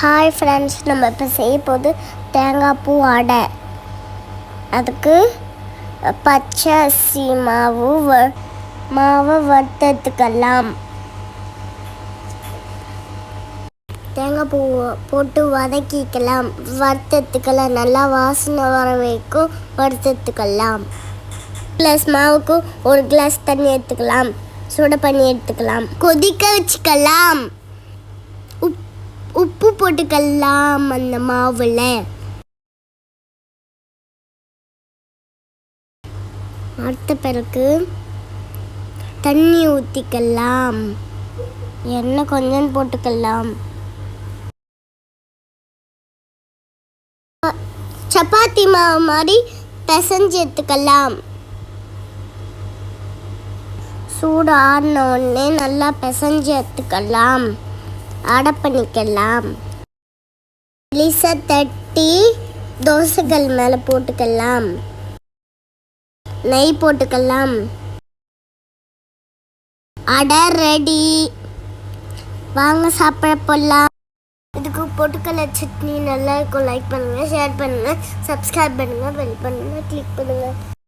Hi friends நம்ம இப்போ செய்ய போது தேங்காய் பூ அடை. அதுக்கு பச்சை அரிசி மாவு வ- மாவை வறுத்தெடுத்துக்கலாம். தேங்காய் பூ போட்டு வதக்கிக்கலாம் வறுத்தெடுத்துக்கலாம். நல்லா வாசனை வர வரைக்கும் வறுத்தெடுத்துக்கலாம். கிளாஸ் மாவுக்கு ஒரு கிளாஸ் தண்ணி எடுத்துக்கலாம். சுட பண்ணி எடுத்துக்கலாம். கொதிக்க வச்சுக்கலாம். உப்பு போட்டுக்கலாம் அந்த மாவில். அடுத்த பிறகு தண்ணி ஊற்றிக்கலாம் எண்ணெய் கொஞ்சம் போட்டுக்கலாம். சப்பாத்தி மாவு மாதிரி பிசைஞ்சு எடுத்துக்கலாம். சூடு ஆறின உடனே நல்லா பிசைஞ்சு எடுத்துக்கலாம். அடை பண்ணிக்கலாம் லிசை தட்டி தோசைகள் மேலே போட்டுக்கலாம். நெய் போட்டுக்கலாம். அடை ரெடி. வாங்க சாப்பிட போடலாம் இதுக்கு பொட்டுக்கடலை சட்னி நல்லா இருக்கும். லைக் பண்ணுங்கள் ஷேர் பண்ணுங்கள் சப்ஸ்கிரைப் பண்ணுங்கள் பெல் பண்ணுங்கள் கிளிக் பண்ணுங்கள்